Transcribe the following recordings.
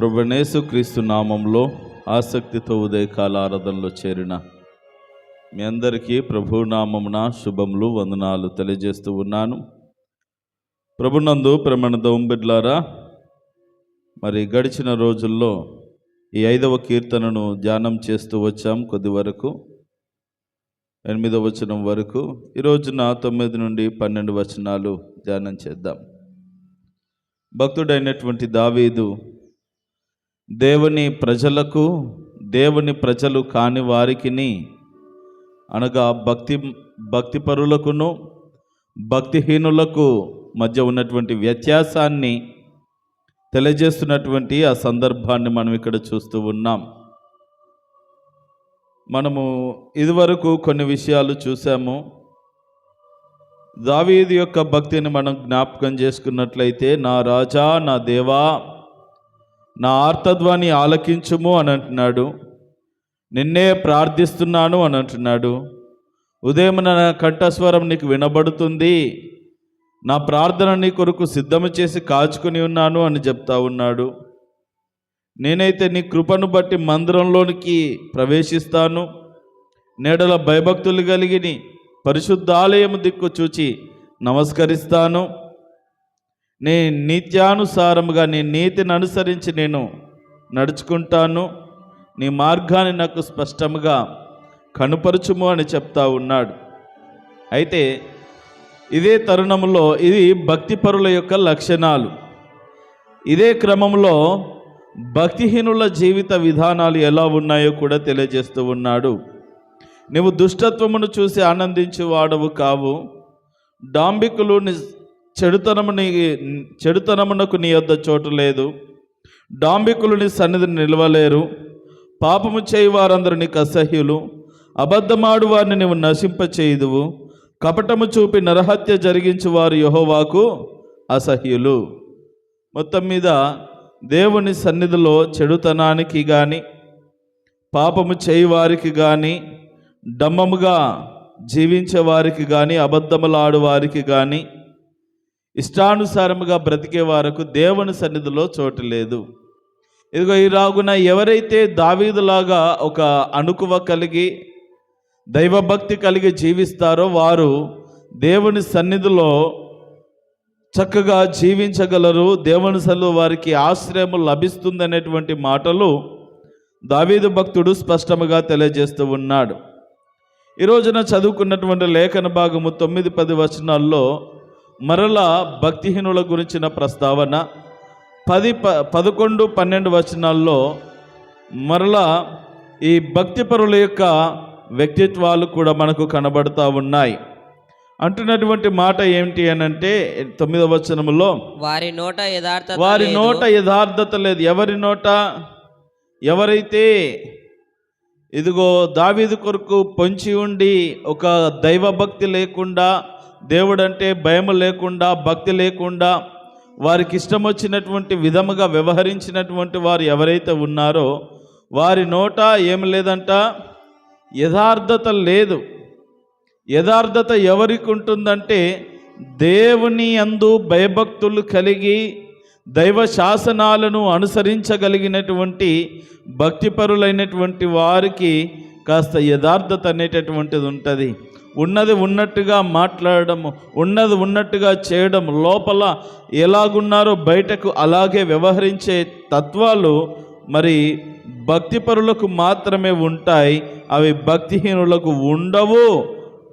ప్రభునేసు క్రీస్తు నామంలో ఆసక్తితో ఉదయకాల ఆరాధనలో చేరిన మీ అందరికీ ప్రభు నామమున శుభములు వందనాలు తెలియజేస్తూ ఉన్నాను. ప్రభునందు ప్రమణ దౌంబిడ్లారా మరి గడిచిన రోజుల్లో ఈ ఐదవ కీర్తనను ధ్యానం చేస్తూ వచ్చాం కొద్ది వరకు ఎనిమిదవ వచనం వరకు. ఈ రోజున తొమ్మిది నుండి పన్నెండు వచనాలు ధ్యానం చేద్దాం. భక్తుడైనటువంటి దావీదు దేవుని ప్రజలకు దేవుని ప్రజలు కాని వారికిని అనగా భక్తి భక్తిపరులకును భక్తిహీనులకు మధ్య ఉన్నటువంటి వ్యత్యాసాన్ని తెలియజేస్తున్నటువంటి ఆ సందర్భాన్ని మనం ఇక్కడ చూస్తూ ఉన్నాం. మనము ఇదివరకు కొన్ని విషయాలు చూసాము. దావీది యొక్క భక్తిని మనం జ్ఞాపకం చేసుకున్నట్లయితే నా రాజా నా దేవా నా ఆర్తధ్వాన్ని ఆలకించుము అని అంటున్నాడు. నిన్నే ప్రార్థిస్తున్నాను అని అంటున్నాడు. ఉదయం నా కంఠస్వరం నీకు వినబడుతుంది. నా ప్రార్థన నీ కొరకు సిద్ధము చేసి కాచుకుని ఉన్నాను అని చెప్తా ఉన్నాడు. నేనైతే నీ కృపను బట్టి మందిరంలోనికి ప్రవేశిస్తాను. నేడల భయభక్తులు కలిగిని పరిశుద్ధాలయము దిక్కు చూచి నమస్కరిస్తాను. నీ నిత్యానుసారముగా నీ నీతిని అనుసరించి నేను నడుచుకుంటాను. నీ మార్గాన్ని నాకు స్పష్టముగా కనుపరచుము అని చెప్తా ఉన్నాడు. అయితే ఇదే తరుణంలో ఇది భక్తిపరుల యొక్క లక్షణాలు. ఇదే క్రమంలో భక్తిహీనుల జీవిత విధానాలు ఎలా ఉన్నాయో కూడా తెలియజేస్తూ ఉన్నాడు. నువ్వు దుష్టత్వమును చూసి ఆనందించు వాడవు కావు. డాంబికులు చెడుతనముని చెడుతనము నీ చెడుతనమునకు నీ యొద్ద చోటు లేదు. డాంబికులుని సన్నిధిని నిలవలేరు. పాపము చేయి వారందరూ నీకు అసహ్యులు. అబద్ధమాడు వారిని నీవు నశింపచేయుదువు. కపటము చూపి నరహత్య జరిగించు వారు యహోవాకు అసహ్యులు. మొత్తం మీద దేవుని సన్నిధిలో చెడుతనానికి కానీ పాపము చేయి వారికి కానీ డమ్మముగా జీవించే వారికి కానీ అబద్ధములాడు వారికి కానీ ఇష్టానుసారముగా బ్రతికే వారికి దేవుని సన్నిధిలో చోటు లేదు. ఇదిగో ఈ రాగున ఎవరైతే దావీదులాగా ఒక అణుకువ కలిగి దైవభక్తి కలిగి జీవిస్తారో వారు దేవుని సన్నిధిలో చక్కగా జీవించగలరు. దేవుని సన్నిధిలో వారికి ఆశ్రయం లభిస్తుందనేటువంటి మాటలు దావీదు భక్తుడు స్పష్టముగా తెలియజేస్తూ ఉన్నాడు. ఈరోజున చదువుకున్నటువంటి లేఖన భాగము తొమ్మిది పది వచనాల్లో మరలా భక్తిహీనుల గురించిన ప్రస్తావన పది ప పదకొండు పన్నెండు వచనాల్లో మరలా ఈ భక్తిపరుల యొక్క వ్యక్తిత్వాలు కూడా మనకు కనబడుతూ ఉన్నాయి. అంటున్నటువంటి మాట ఏమిటి అని అంటే తొమ్మిదవ వచనములో వారి నోట యథార్థత వారి. నోట యథార్థత లేదు. ఎవరి నోట? ఎవరైతే ఇదిగో దావీదు కొరకు పొంచి ఉండి ఒక దైవభక్తి లేకుండా దేవుడంటే భయం లేకుండా భక్తి లేకుండా వారికి ఇష్టం వచ్చినటువంటి విధముగా వ్యవహరించినటువంటి వారు ఎవరైతే ఉన్నారో వారి నోట ఏం లేదంట? యథార్థత లేదు. యథార్థత ఎవరికి ఉంటుందంటే దేవుని అందు భయభక్తులు కలిగి దైవ శాసనాలను అనుసరించగలిగినటువంటి భక్తిపరులైనటువంటి వారికి కాస్త యథార్థత అనేటటువంటిది ఉంటుంది. ఉన్నది ఉన్నట్టుగా మాట్లాడడం ఉన్నది ఉన్నట్టుగా చేయడం లోపల ఎలాగున్నారో బయటకు అలాగే వ్యవహరించే తత్వాలు మరి భక్తిపరులకు మాత్రమే ఉంటాయి. అవి భక్తిహీనులకు ఉండవు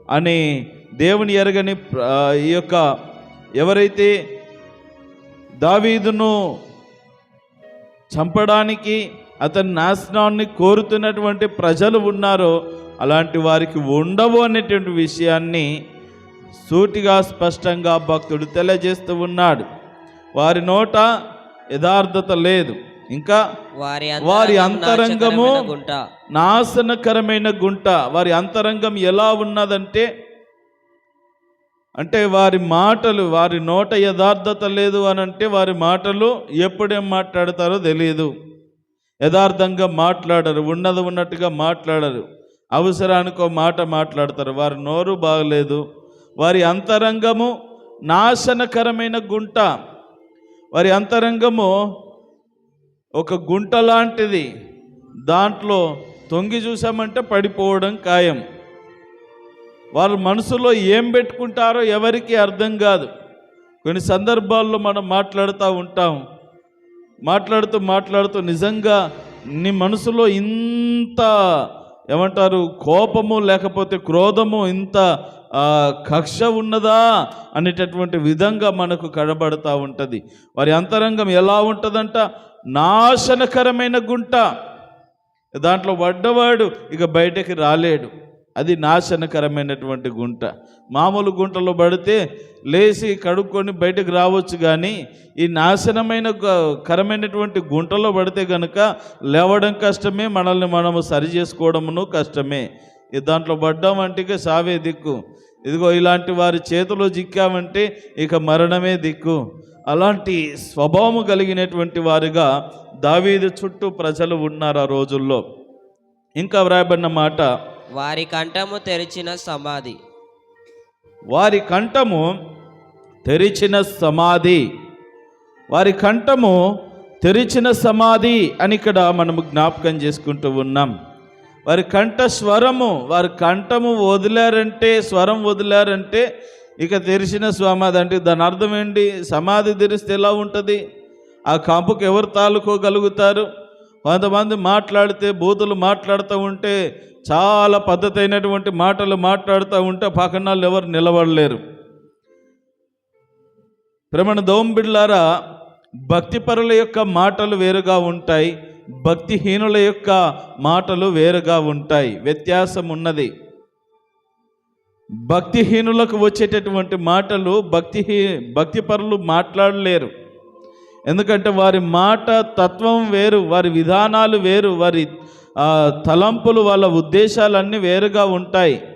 అని దేవుని ఎరగని ప్ర- ఈ యొక్క ఎవరైతే దావీదును చంపడానికి అతని నాశనాన్ని కోరుతున్నటువంటి ప్రజలు ఉన్నారో అలాంటి వారికి ఉండవు అనేటువంటి విషయాన్ని సూటిగా స్పష్టంగా భక్తుడు తెలియజేస్తూ ఉన్నాడు. వారి నోట యథార్థత లేదు. ఇంకా వారి వారి అంతరంగము నాశనకరమైన గుంట. వారి అంతరంగం ఎలా ఉన్నదంటే అంటే వారి మాటలు వారి నోట యథార్థత లేదు అని అంటే వారి మాటలు ఎప్పుడేం మాట్లాడతారో తెలియదు యథార్థంగా మాట్లాడరు ఉన్నది ఉన్నట్టుగా మాట్లాడరు. అవసరానికి ఒక మాట మాట్లాడతారు. వారి నోరు బాగలేదు. వారి అంతరంగము నాశనకరమైన గుంట. వారి అంతరంగము ఒక గుంట లాంటిది. దాంట్లో తొంగి చూసామంటే పడిపోవడం ఖాయం. వారు మనసులో ఏం పెట్టుకుంటారో ఎవరికి అర్థం కాదు. కొన్ని సందర్భాల్లో మనం మాట్లాడుతూ ఉంటాం. మాట్లాడుతూ మాట్లాడుతూ నిజంగా నీ మనసులో ఇంత ఏమంటారు? కోపము లేకపోతే క్రోధము ఇంత కక్ష ఉన్నదా? అనేటటువంటి విధంగా మనకు కనబడుతూ ఉంటుంది. వారి అంతరంగం ఎలా ఉంటుందంట? నాశనకరమైన గుంట. దాంట్లో పడ్డవాడు ఇక బయటకి రాలేడు. అది నాశనకరమైనటువంటి గుంట. మామూలు గుంటలో పడితే లేచి కడుక్కొని బయటకు రావచ్చు కానీ ఈ నాశనమైన కరమైనటువంటి గుంటలో పడితే కనుక లేవడం కష్టమే మనల్ని మనము సరి చేసుకోవడమును కష్టమే. ఈ దాంట్లో పడ్డామంటే ఇక సావే దిక్కు. ఇదిగో ఇలాంటి వారి చేతిలో చిక్కామంటే ఇక మరణమే దిక్కు. అలాంటి స్వభావము కలిగినటువంటి వారిగా దావీదు చుట్టూ ప్రజలు ఉన్నారు ఆ రోజుల్లో. ఇంకా వ్రాయబడిన మాట వారి కంఠము తెరిచిన సమాధి. వారి కంఠము తెరిచిన సమాధి. వారి కంఠము తెరిచిన సమాధి అని ఇక్కడ మనము జ్ఞాపకం చేసుకుంటూ ఉన్నాం. వారి కంఠ స్వరము వారి కంఠము వదిలారంటే స్వరం వదిలారంటే ఇక తెరిచిన సమాధి అంటే దాని అర్థం ఏంటి? సమాధి తెరిస్తే ఎలా ఉంటుంది? ఆ కాంపుకు ఎవరు తాలుకోగలుగుతారు? కొంతమంది మాట్లాడితే బూతులు మాట్లాడుతూ ఉంటే చాలా పద్ధతి అయినటువంటి మాటలు మాట్లాడుతూ ఉంటే పక్కన వాళ్ళు ఎవరు నిలబడలేరు. ప్రమణ దోంబిళ్ళారా భక్తిపరుల యొక్క మాటలు వేరుగా ఉంటాయి భక్తిహీనుల యొక్క మాటలు వేరుగా ఉంటాయి వ్యత్యాసం ఉన్నది. భక్తిహీనులకు వచ్చేటటువంటి మాటలు భక్తిహీ భక్తిపరులు మాట్లాడలేరు. ఎందుకంటే వారి మాట తత్వం వేరు వారి విధానాలు వేరు వారి తలంపులు వాళ్ళ ఉద్దేశాలన్నీ వేరుగా ఉంటాయి.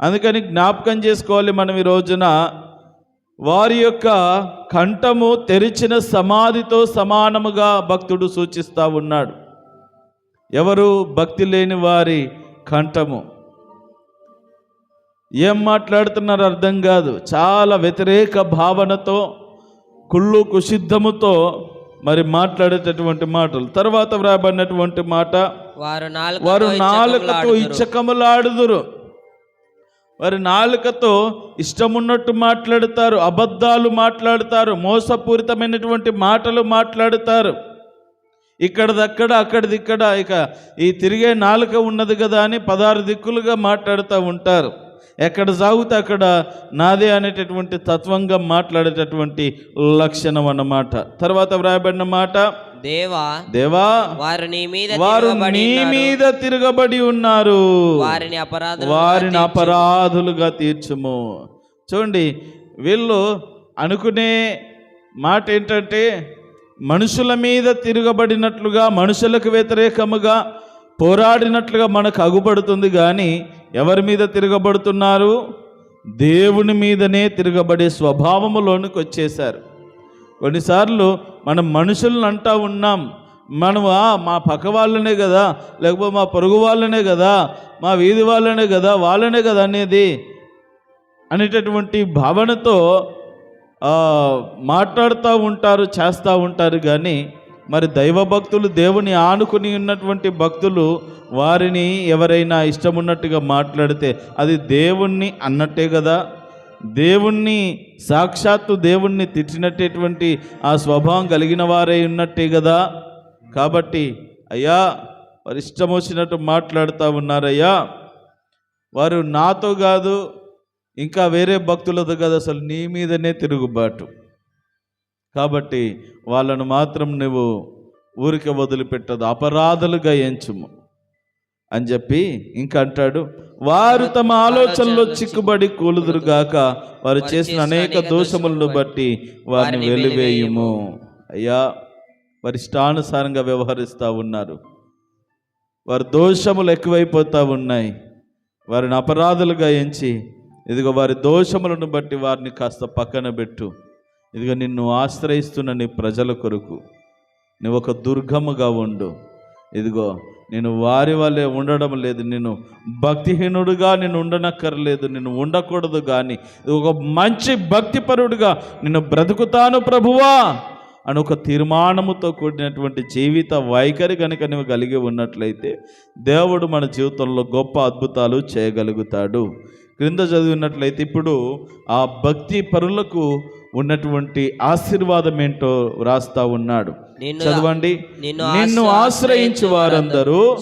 అందుకని జ్ఞాపకం చేసుకోవాలి మనం ఈ రోజున. వారి యొక్క కంఠము తెరిచిన సమాధితో సమానముగా భక్తుడు సూచిస్తూ ఉన్నాడు. ఎవరు భక్తి లేని వారి కంఠము. ఏం మాట్లాడుతున్నారో అర్థం కాదు. చాలా వ్యతిరేక భావనతో కుళ్ళు కుషిద్ధముతో మరి మాట్లాడేటటువంటి మాటలు. తర్వాత వ్రాయబడినటువంటి మాట వారు వారు నాలుకతో ఇచ్చకములాడుదురు. వారి నాలుకతో ఇష్టమున్నట్టు మాట్లాడతారు అబద్ధాలు మాట్లాడతారు మోసపూరితమైనటువంటి మాటలు మాట్లాడతారు. ఇక్కడదక్కడ అక్కడిదిక్కడ ఇక ఈ తిరిగే నాలుక ఉన్నది కదా అని పదహారు దిక్కులుగా మాట్లాడుతూ ఉంటారు. ఎక్కడ సాగుతే అక్కడ నాదే అనేటటువంటి తత్వంగా మాట్లాడేటటువంటి లక్షణం అన్నమాట. తర్వాత వ్రాయబడిన మాట? దేవా దేవా వారు నీ మీద వారు తిరగబడి నీ ఉన్నారు. మీద తిరగబడి ఉన్నారు. వారిని అపరాధ వారిని అపరాధులుగా తీర్చుము. చూడండి వీళ్ళు అనుకునే మాట ఏంటంటే మనుషుల మీద తిరగబడినట్లుగా మనుషులకు వ్యతిరేకముగా పోరాడినట్లుగా మనకు అగుపడుతుంది కానీ ఎవరి మీద తిరగబడుతున్నారు? దేవుని మీదనే తిరగబడే స్వభావములోనికి వచ్చేశారు. కొన్నిసార్లు మనం మనుషులను అంటా ఉన్నాం. మనం మా పక్క వాళ్ళనే కదా లేకపోతే మా పొరుగు వాళ్ళనే కదా మా వీధి వాళ్ళనే కదా వాళ్ళనే కదా అనేది అనేటటువంటి భావనతో మాట్లాడుతూ ఉంటారు చేస్తూ ఉంటారు కానీ మరి దైవ భక్తులు దేవుని ఆనుకుని ఉన్నటువంటి భక్తులు వారిని ఎవరైనా ఇష్టమున్నట్టుగా మాట్లాడితే అది దేవుణ్ణి అన్నట్టే కదా? దేవుణ్ణి సాక్షాత్తు దేవుణ్ణి తిట్టినట్టేటువంటి ఆ స్వభావం కలిగిన వారే ఉన్నట్టే కదా? కాబట్టి అయ్యా వారు ఇష్టం వచ్చినట్టు మాట్లాడుతూ ఉన్నారయ్యా. వారు నాతో కాదు ఇంకా వేరే భక్తులతో కాదు అసలు నీ మీదనే తిరుగుబాటు. కాబట్టి వాళ్ళను మాత్రం నువ్వు ఊరికే వదిలిపెట్టదు అపరాధులుగా ఎంచుము అని చెప్పి ఇంకా అంటాడు. వారు తమ ఆలోచనలో చిక్కుబడి కూలుదురుగాక వారు చేసిన అనేక దోషములను బట్టి వారిని వెలివేయుము. అయ్యా వారి ఇష్టానుసారంగా వ్యవహరిస్తూ ఉన్నారు. వారి దోషములు ఎక్కువైపోతూ ఉన్నాయి. వారిని అపరాధులుగా ఎంచి ఇదిగో వారి దోషములను బట్టి వారిని కాస్త పక్కన పెట్టు. ఇదిగో నిన్ను ఆశ్రయిస్తున్న నీ ప్రజల కొరకు నువ్వు ఒక దుర్గముగా ఉండు. ఇదిగో నేను వారి వల్లే ఉండడం లేదు నేను భక్తిహీనుడుగా నేను ఉండనక్కర్లేదు నేను ఉండకూడదు కానీ ఒక మంచి భక్తిపరుడుగా నిన్ను బ్రతుకుతాను ప్రభువా అని ఒక తీర్మానముతో కూడినటువంటి జీవిత వైఖరి కనుక నువ్వు కలిగి ఉన్నట్లయితే దేవుడు మన జీవితంలో గొప్ప అద్భుతాలు చేయగలుగుతాడు. క్రింద చదివినట్లయితే ఇప్పుడు ఆ భక్తి పరులకు ఉన్నటువంటి ఆశీర్వాదం ఏంటో వ్రాస్తా ఉన్నాడు. చదవండి. నిన్ను ఆశ్రయించు వారందరూ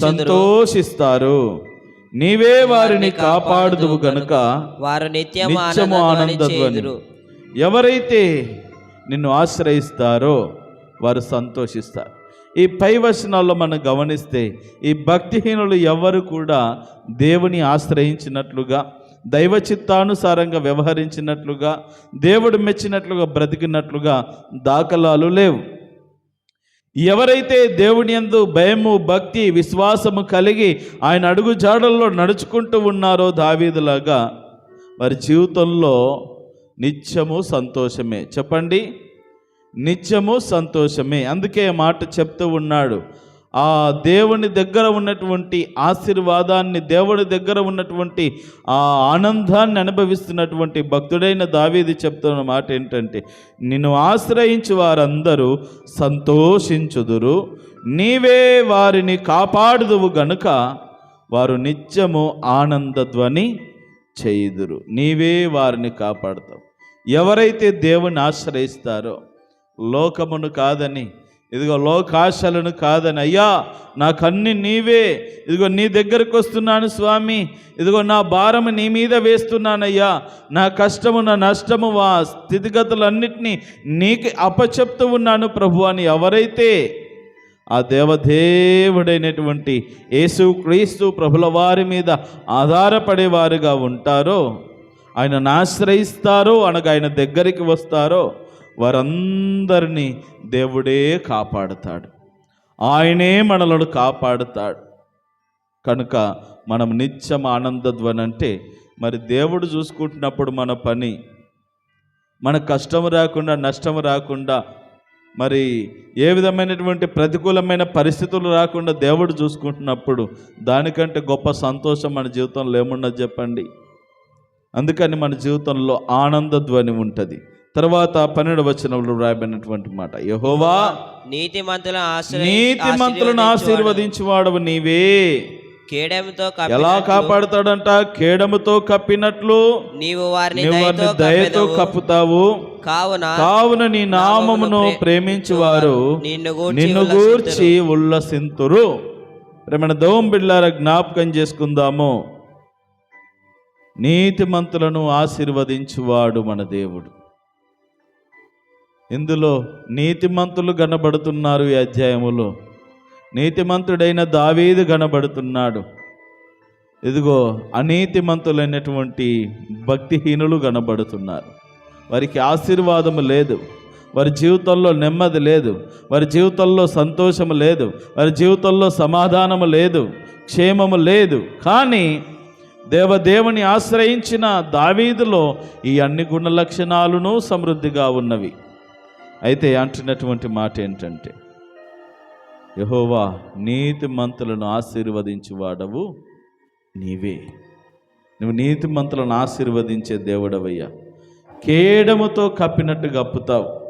సంతోషిస్తారు. నీవే వారిని కాపాడుదువు గనుక వారు నిత్యము ఆనందధ్వని చేయుదురు ఎవరైతే నిన్ను ఆశ్రయిస్తారో వారు సంతోషిస్తారు. ఈ పై వచనాల్లో మనం గమనిస్తే ఈ భక్తిహీనులు ఎవరు కూడా దేవుని ఆశ్రయించినట్లుగా దైవ చిత్తానుసారంగా వ్యవహరించినట్లుగా దేవుడు మెచ్చినట్లుగా బ్రతికినట్లుగా దాఖలాలు లేవు. ఎవరైతే దేవుని యందు భయము భక్తి విశ్వాసము కలిగి ఆయన అడుగు జాడల్లో నడుచుకుంటూ ఉన్నారో దావీదులాగా వారి జీవితంలో నిత్యము సంతోషమే. చెప్పండి? నిత్యము సంతోషమే. అందుకే మాట చెప్తూ ఉన్నాడు. ఆ దేవుని దగ్గర ఉన్నటువంటి ఆశీర్వాదాన్ని దేవుని దగ్గర ఉన్నటువంటి ఆ ఆనందాన్ని అనుభవిస్తున్నటువంటి భక్తుడైన దావీది చెప్తున్న మాట ఏంటంటే నిన్ను ఆశ్రయించి వారందరూ సంతోషించుదురు. నీవే వారిని కాపాడుదువు గనుక వారు నిత్యము ఆనందధ్వని చేయుదురు. నీవే వారిని కాపాడుతావు. ఎవరైతే దేవుని ఆశ్రయిస్తారో లోకమును కాదని ఇదిగో లోకాశలను కాదని. అయ్యా నాకన్నీ నీవే. ఇదిగో నీ దగ్గరకు వస్తున్నాను స్వామి. ఇదిగో నా భారము నీ మీద వేస్తున్నానయ్యా. నా కష్టము నా నష్టము వా స్థితిగతులన్నిటినీ నీకు అప్పచెప్తూ ఉన్నాను ప్రభు అని ఎవరైతే ఆ దేవదేవుడైనటువంటి యేసు క్రీస్తు ప్రభుల వారి మీద ఆధారపడేవారుగా ఉంటారో ఆయనను ఆశ్రయిస్తారో అనగా ఆయన దగ్గరికి వస్తారో వారందరినీ దేవుడే కాపాడుతాడు. ఆయనే మనలను కాపాడుతాడు. కనుక మనం నిత్యం ఆనందధ్వని అంటే మరి దేవుడు చూసుకుంటున్నప్పుడు మన పని మన కష్టం రాకుండా నష్టం రాకుండా మరి ఏ విధమైనటువంటి ప్రతికూలమైన పరిస్థితులు రాకుండా దేవుడు చూసుకుంటున్నప్పుడు దానికంటే గొప్ప సంతోషం మన జీవితంలో ఏమున్నది చెప్పండి? అందుకని మన జీవితంలో ఆనంద ధ్వని ఉంటుంది. తర్వాత పన్నెండు వచనంలో రాయబడినటువంటి మాట యహోవా నీతిమంతులను ఆశ్రయి నీతిమంతులను ఆశీర్వదించువాడవు నీవే. కేడముతో ఎలా కాపాడుతాడంట? కేడముతో కప్పినట్లు. నీవు వారిని వారిని దయతో. కప్పుతావు. కావున కావున నీ నామమును ప్రే- ప్రేమించువారు. నిన్ను గూర్చి నిన్ను గూర్చి ఉల్లసింతురు. ప్రేమణ దోం బిళ్ళార జ్ఞాపకం చేసుకుందాము. నీతిమంతులను ఆశీర్వదించువాడు మన దేవుడు. ఇందులో నీతిమంతులు కనబడుతున్నారు ఈ అధ్యాయములో. నీతిమంతుడైన దావీదు కనబడుతున్నాడు. ఇదిగో అనీతిమంతులైనటువంటి భక్తిహీనులు కనబడుతున్నారు. వారికి ఆశీర్వాదము లేదు. వారి జీవితంలో నెమ్మది లేదు. వారి జీవితంలో సంతోషము లేదు. వారి జీవితంలో సమాధానము లేదు. క్షేమము లేదు. కానీ దేవదేవుని ఆశ్రయించిన దావీదులో ఈ అన్ని గుణ లక్షణాలను సమృద్ధిగా ఉన్నవి. అయితే అంటున్నటువంటి మాట ఏంటంటే యహోవా నీతిమంతులను ఆశీర్వదించువాడవు నీవే. నువ్వు నీతి మంతులను ఆశీర్వదించే దేవుడవయ్యా. కేడముతో కప్పినట్టు కప్పుతావు.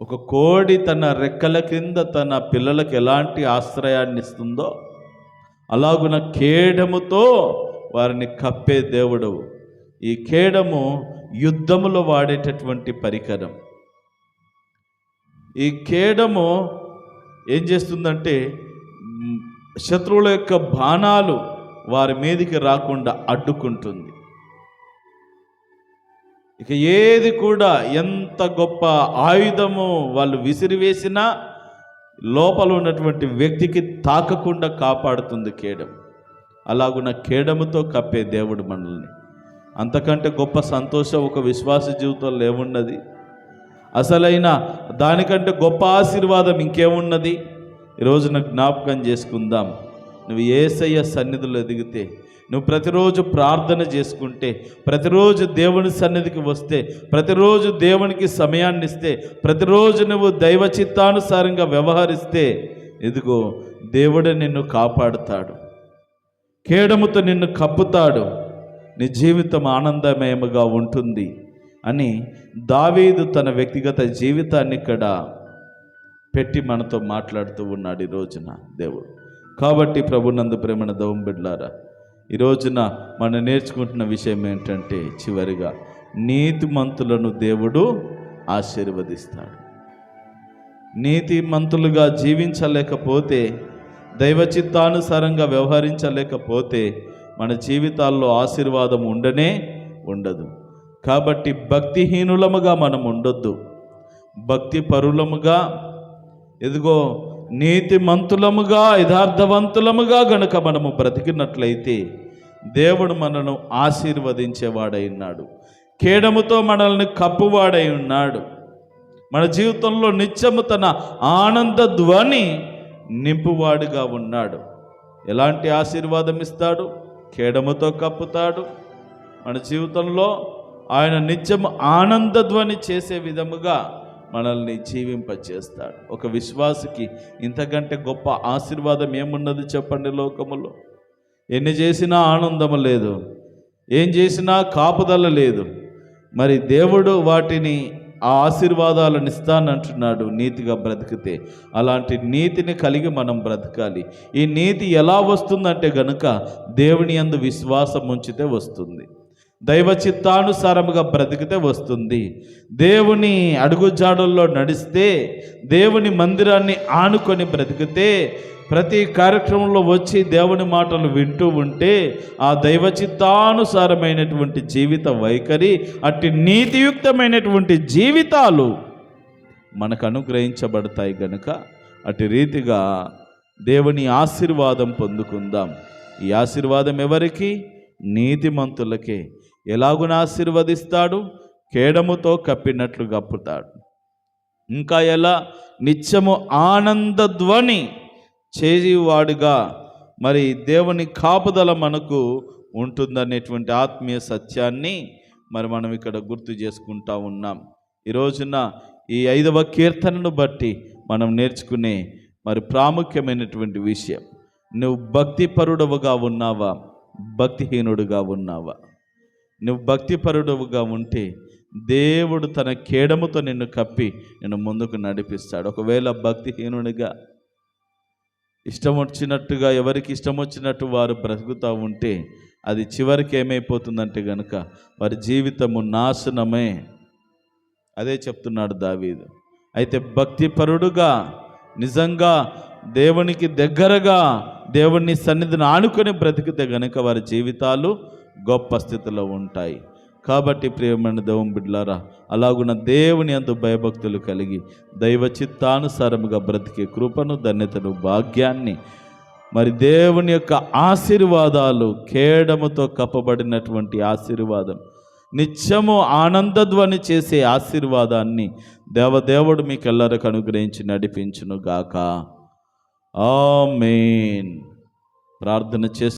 ఒక కోడి తన రెక్కల కింద తన పిల్లలకు ఎలాంటి ఆశ్రయాన్ని ఇస్తుందో అలాగున కేడముతో వారిని కప్పే దేవుడవు. ఈ కేడము యుద్ధములో వాడేటటువంటి పరికరం. ఈ కేడము ఏం చేస్తుందంటే శత్రువుల యొక్క బాణాలు వారి మీదికి రాకుండా అడ్డుకుంటుంది. ఇక ఏది కూడా ఎంత గొప్ప ఆయుధము వాళ్ళు విసిరివేసినా లోపల ఉన్నటువంటి వ్యక్తికి తాకకుండా కాపాడుతుంది కేడం అలాగున్న కేడముతో కప్పే దేవుడు మనల్ని. అంతకంటే గొప్ప సంతోషం ఒక విశ్వాస జీవితంలో ఏమున్నది? అసలైన దానికంటే గొప్ప ఆశీర్వాదం ఇంకేమున్నది? ఈరోజున జ్ఞాపకం చేసుకుందాం. నువ్వు ఏసయ్య సన్నిధిలో ఎదిగితే నువ్వు ప్రతిరోజు ప్రార్థన చేసుకుంటే ప్రతిరోజు దేవుని సన్నిధికి వస్తే ప్రతిరోజు దేవునికి సమయాన్ని ఇస్తే ప్రతిరోజు నువ్వు దైవ చిత్తానుసారంగా వ్యవహరిస్తే ఇదిగో దేవుడే నిన్ను కాపాడుతాడు. కేడముతో నిన్ను కప్పుతాడు. నీ జీవితం ఆనందమయముగా ఉంటుంది. అని దావీదు తన వ్యక్తిగత జీవితాన్ని ఇక్కడ పెట్టి మనతో మాట్లాడుతూ ఉన్నాడు ఈ రోజున దేవుడు. కాబట్టి ప్రభునందు ప్రేమణ దవం బిడ్లారా ఈ రోజున మనం నేర్చుకుంటున్న విషయం ఏంటంటే చివరిగా నీతిమంతులను దేవుడు ఆశీర్వదిస్తాడు. నీతిమంతులుగా జీవించలేకపోతే దైవ చిత్తానుసారంగా వ్యవహరించలేకపోతే మన జీవితాల్లో ఆశీర్వాదం ఉండనే ఉండదు. కాబట్టి భక్తిహీనులముగా మనం ఉండొద్దు భక్తి పరులముగా ఎదుగో నీతిమంతులముగా యథార్థవంతులముగా గనుక మనము బ్రతికినట్లయితే దేవుడు మనను ఆశీర్వదించేవాడై ఉన్నాడు. కేడముతో మనల్ని కప్పువాడై ఉన్నాడు. మన జీవితంలో నిత్యము తన ఆనంద ధ్వని నింపువాడుగా ఉన్నాడు. ఎలాంటి ఆశీర్వాదం ఇస్తాడు కేడముతో కప్పుతాడు. మన జీవితంలో ఆయన నిత్యం ఆనందధ్వని చేసే విధముగా మనల్ని జీవింపచేస్తాడు. ఒక విశ్వాసకి ఇంతకంటే గొప్ప ఆశీర్వాదం ఏమున్నది చెప్పండి లోకములో? ఎన్ని చేసినా ఆనందము లేదు ఏం చేసినా కాపుదల లేదు. మరి దేవుడు వాటిని ఆ ఆశీర్వాదాలను ఇస్తానంటున్నాడు నీతిగా బ్రతికితే. అలాంటి నీతిని కలిగి మనం బ్రతకాలి. ఈ నీతి ఎలా వస్తుందంటే గనుక దేవుని అందు విశ్వాసం ఉంచితే వస్తుంది. దైవ చిత్తానుసారముగా బ్రతికితే వస్తుంది. దేవుని అడుగుజాడల్లో నడిస్తే దేవుని మందిరాన్ని ఆనుకొని బ్రతికితే ప్రతి కార్యక్రమంలో వచ్చి దేవుని మాటలు వింటూ ఉంటే ఆ దైవ చిత్తానుసారమైనటువంటి జీవిత వైఖరి అట్టి నీతియుక్తమైనటువంటి జీవితాలు మనకు అనుగ్రహించబడతాయి గనుక అటు రీతిగా దేవుని ఆశీర్వాదం పొందుకుందాం. ఈ ఆశీర్వాదం ఎవరికి? నీతిమంతులకే. ఎలాగున ఆశీర్వదిస్తాడు? కేడముతో కప్పినట్లు కప్పుతాడు. ఇంకా ఎలా? నిత్యము ఆనంద ధ్వని చేసేవాడుగా మరి దేవుని కాపుదల మనకు ఉంటుందనేటువంటి ఆత్మీయ సత్యాన్ని మరి మనం ఇక్కడ గుర్తు చేసుకుంటా ఉన్నాం. ఈ రోజున ఈ ఐదవ కీర్తనను బట్టి మనం నేర్చుకునే మరి ప్రాముఖ్యమైనటువంటి విషయం. నువ్వు భక్తిపరుడవుగా ఉన్నావా? భక్తిహీనుడుగా ఉన్నావా? నువ్వు భక్తిపరుడుగా ఉంటే దేవుడు తన కేడముతో నిన్ను కప్పి నిన్ను ముందుకు నడిపిస్తాడు. ఒకవేళ భక్తిహీనునిగా ఇష్టం వచ్చినట్టుగా ఎవరికి ఇష్టం వచ్చినట్టు వారు బ్రతుకుతూ ఉంటే అది చివరికి ఏమైపోతుందంటే గనుక వారి జీవితము నాశనమే. అదే చెప్తున్నాడు దావీదు. అయితే భక్తిపరుడుగా నిజంగా దేవునికి దగ్గరగా దేవుని సన్నిధిని ఆనుకొని బ్రతికితే గనుక వారి జీవితాలు గొప్ప స్థితిలో ఉంటాయి. కాబట్టి ప్రియమైన దేవం బిడ్లారా అలాగున్న దేవుని అందు భయభక్తులు కలిగి దైవ చిత్తానుసారముగా బ్రతికే కృపను ధన్యతను భాగ్యాన్ని మరి దేవుని యొక్క ఆశీర్వాదాలు కేడముతో కప్పబడినటువంటి ఆశీర్వాదం నిత్యము ఆనందధ్వని చేసే ఆశీర్వాదాన్ని దేవదేవుడు మీకెల్లరికి అనుగ్రహించి నడిపించును గాక మెయిన్ ప్రార్థన చేసి